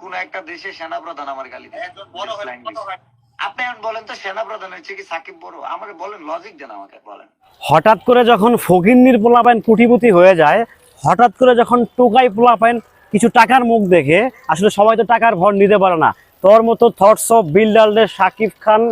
কোন একটা দেশে সেনাপ্রধান আমার গালি? আপনি এখন বলেন তো সেনাপ্রধানের চেয়ে কি সাকিব বড়? আমাকে বলেন লজিক দেন আমাকে বলেন। হঠাৎ করে যখন ফকিন্নির পোলাপাইন কুটিপুতি হয়ে যায় হঠাৎ করে যখন টোকাই পোলাপাইন কিছু টাকার মুখ দেখে আসলে সবাই তো টাকার ভর নিতে পারে না। তোর মতো থটস অফ বিল্ডারদের সাকিব খান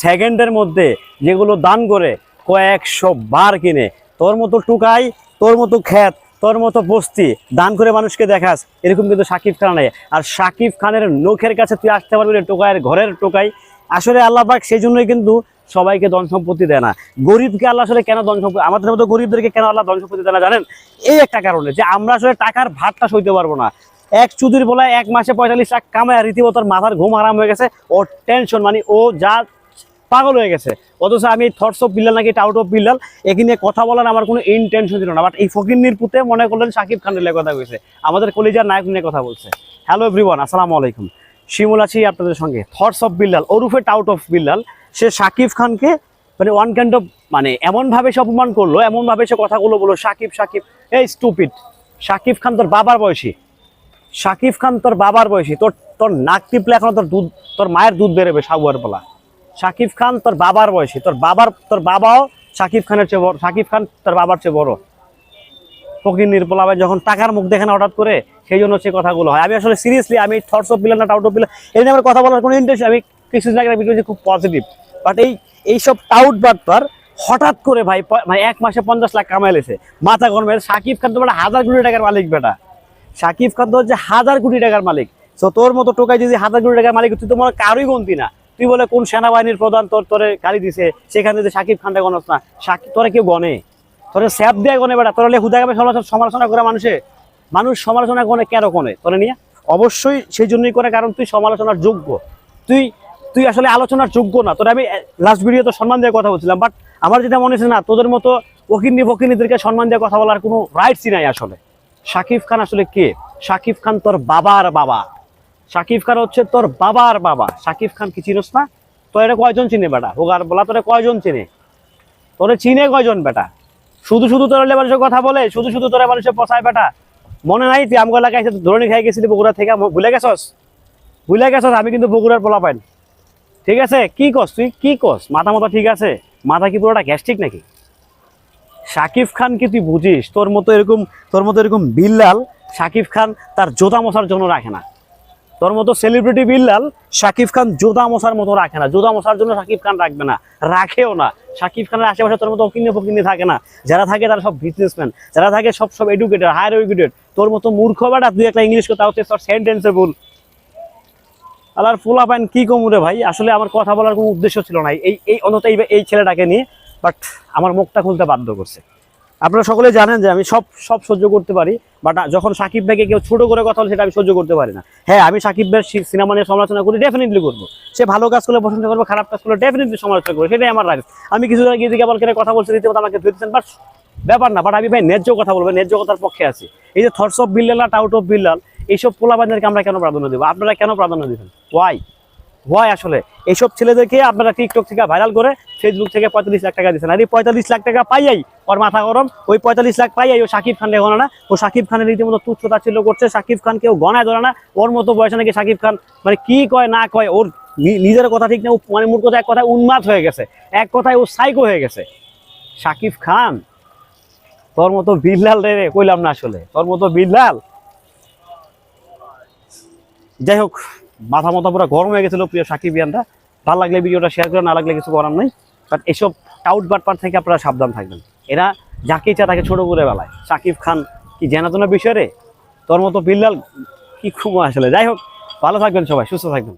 সেকেন্ডের মধ্যে যেগুলো দান করে কয়েকশো বার কিনে তোর মতো টুকাই তোর মতো খ্যাত তোর মতো বস্তি, দান করে মানুষকে দেখাস, এরকম কিন্তু সাকিব খান নেই। আর সাকিব খানের নখের কাছে তুই আসতে পারবি না টোকাইয়ের ঘরের টোকাই আসলে আল্লাহ পাক সেই জন্যই কিন্তু সবাইকে ধন সম্পত্তি দেয় না। গরিবকে আল্লাহ আসলে কেন ধন সম্পত্তি আমাদের মতো গরিবদেরকে কেন আল্লাহ ধন সম্পত্তি দেয় না জানেন? এই একটা কারণে যে আমরা আসলে টাকার ভাতটা সইতে পারব না। এক চুদির বলায় এক মাসে পঁয়তাল্লিশ লাখ কামায় রীতিমতো মাথার ঘুম আরাম হয়ে গেছে। ওর টেনশন মানে ও যা পাগল হয়ে গেছে। অথচ আমি থটস অফ বিল্লাল নাকি টাউট অফ বিল্লাল একে নিয়ে কথা বলার আমার কোনো ইনটেনশন ছিল না। বাট এই ফকির পুতে মনে করলেন সাকিব খানের কথা কইছে। আমাদের কলিজার নায়ক নিয়ে কথা বলছে। হ্যালো এভরিওয়ান আসসালামু আলাইকুম। শিমুল আছি আপনাদের সঙ্গে। থটস অফ বিল্লাল ওরুফে টাউট অফ বিল্লাল সে সাকিব খানকে মানে ওয়ান কাইন্ড অফ মানে এমনভাবে সে অপমান করল, এমনভাবে সে কথাগুলো বলল, সাকিব সাকিব, এই স্টুপিড সাকিব খান তোর বাবার বয়সী, সাকিব খান তোর বাবার বয়সী, তোর তোর নাক টিপলে এখন তোর দুধ, তোর মায়ের দুধ বেরোবে সাগুয়ার বলা সাকিব খান তোর বাবার বয়সী। তোর বাবার, তোর বাবাও সাকিব খানের চেয়ে বড় সাকিব খান তোর বাবার চেয়ে বড়। ফকির নির্পলাবে যখন টাকার মুখ দেখে না হঠাৎ করে, সেই জন্য সে কথাগুলো হয়। আমি আসলে সিরিয়াসলি আমি থটস অফ বিলেন না টাউট অফ বিলেন এই নিয়ে আমার কথা বলার কোনো ইন্টারেস্ট আমি কিছুদিন আগে ভিডিও খুব পজিটিভ বাট এই এইসব টাউট বাটপার হঠাৎ করে ভাই মানে এক মাসে পঞ্চাশ লাখ কামাইলেছে মাথা গরমে সাকিব খান তো বেটা হাজার কোটি টাকার মালিক বেটা। সাকিব খান তো হচ্ছে হাজার কোটি টাকার মালিক। তো তোর মতো টোকাই যদি হাজার কোটি টাকার মালিক তুই তো মনে কারোই গন্তি না। তুই বলে কোন সেনাবাহিনীর প্রধান তোর তোরে গাড়ি দিছে? সেখানে যদি সাকিব খানটা গণস না। সাকিব তোরা কেউ গনে তোরে স্যাপ দিয়ে গনে বেটা। তোরা হুদা সমালোচনা করে মানুষে। মানুষ সমালোচনা করে কেন কোনে তোরে নিয়ে? অবশ্যই সেই জন্যই করে, কারণ তুই সমালোচনার যোগ্য। তুই তুই আসলে আলোচনার যোগ্য না। তোর আমি লাস্ট ভিডিও তো সম্মান দেওয়ার কথা বলছিলাম বাট আমার যেটা মনে হচ্ছে না, তোদের মতো ওকিন্নি ফকিন্নিদেরকে সম্মান দিয়ে কথা বলার কোনো রাইটসই নাই আসলে। শাকিব খান আসলে কে? শাকিব খান তোর বাবার বাবা। শাকিব খান হচ্ছে তোর বাবার বাবা। শাকিব খান কি চিনস না? তোর এটা কয়জন চিনে বেটা? হোগার বলা তোরে কয়জন চিনে? তোরে চিনে কয়জন বেটা? শুধু শুধু তোর মানুষের কথা বলে, শুধু শুধু তোরা মানুষের পচায় বেটা। মনে নাই তুই আমগো এলাকায় এসে ধরনি খাই গেছিলি বগুড়া থেকে? ভুলে গেছস? ভুলে গেছস, আমি কিন্তু বগুড়ার পোলা পাইন। ঠিক আছে? কি কস তুই? কি কস? মাথা মাথা ঠিক আছে? মাথা কি পুরোটা গ্যাস্ট্রিক নাকি? শাকিব খান কি তুই বুঝিস? তোর মতো এরকম তোর মতো এরকম বিল্লাল শাকিব খান তার জোতা মশার জন্য রাখে না। তোর মতো সেলিব্রিটি বিল্লাল শাকিব খান জোদা মশার মতো রাখে না। জোদা মশার জন্য শাকিব খান রাখবে না। রাখেও না। শাকিব খানের আশেপাশে তোর মতো অকিনে ফকিনে থাকে না। যারা থাকে তারা সব বিজনেসম্যান যারা থাকে সব সব এডুকেটেড হায়ার এডুকেটেড তোর মতো মূর্খ বেটা, তুই একটা ইংলিশ কথা হচ্ছে, তোর সেন্টেন্সে ভুল। আলার ফুলা পাইন, কি কমুরে ভাই? আসলে আমার কথা বলার কোনো উদ্দেশ্য ছিল না। এই এই অন্তত এই এই ছেলেটাকে নিয়ে বাট আমার মুখটা খুলতে বাধ্য করছে। আপনারা সকলে জানেন যে আমি সব সব সহ্য করতে পারি বাট যখন সাকিব ভাইকে কেউ ছোট করে কথা বলে সেটা আমি সহ্য করতে পারি না। হ্যাঁ আমি সাকিব ভাইয়ের সিনেমা নিয়ে সমালোচনা করি ডেফিনেটলি করব। সে ভালো কাজ করলে প্রশংসা করব, খারাপ কাজ করলে ডেফিনেটলি সমালোচনা করব, সেটাই আমার রাইট আমি কিছু এদিকে আবার কেন কথা বলছি, রীতিমতো আমাকে ধরেছেন বাট ব্যাপার না বাট আমি ভাই ন্যায্য কথা বলব, ন্যায্য কথার পক্ষে আছি। এই যে thoughts of Billal tout of Billal এইসব পোলাবানদেরকে আমরা কেন প্রাধান্য দেবো? আপনারা কেন প্রাধান্য দিবেন? ওয়াই ওয়াই আসলে। এইসব ছেলেদেরকে আপনারা টিকটক থেকে ভাইরাল করে ফেসবুক থেকে পঁয়তাল্লিশ লাখ টাকা দিচ্ছেন আর এই পঁয়তাল্লিশ লাখ টাকা পাইয়াই ওর মাথা গরম ওই পঁয়তাল্লিশ লাখ পাইয়াই ও সাকিব খানকে গণে না। ও সাকিব খানের রীতিমতো তুচ্ছতা ছিল করছে সাকিব খান কেউ গণায় ধরে না। ওর মতো বয়সে নাকি সাকিব খান মানে কি কয় না কয় ওর নিজের কথা ঠিক না ও মানে মূল কথা এক কথায় উন্মাদ হয়ে গেছে। এক কথায় ও সাইকো হয়ে গেছে। সাকিব খান তোর মতো বিল্লাল রে, কইলাম না আসলে তোর মতো বিল্লাল। যাই হোক মাথা মাথা পুরো গরম হয়ে গেছিল প্রিয় সাকিব ইয়ানরা। ভালো লাগলে ভিডিওটা শেয়ার করে, না লাগলে কিছু করার নেই। কারণ এসব টাউট বাটপার থেকে আপনারা সাবধান থাকবেন। এরা যাকে ইচ্ছা তাকে ছোটো করে বেলায়। সাকিব খান কি জানাতো না বিষয়? রে তোর মতো বিল্লাল কি খুব আসলে? যাই হোক, ভালো থাকবেন সবাই, সুস্থ থাকবেন।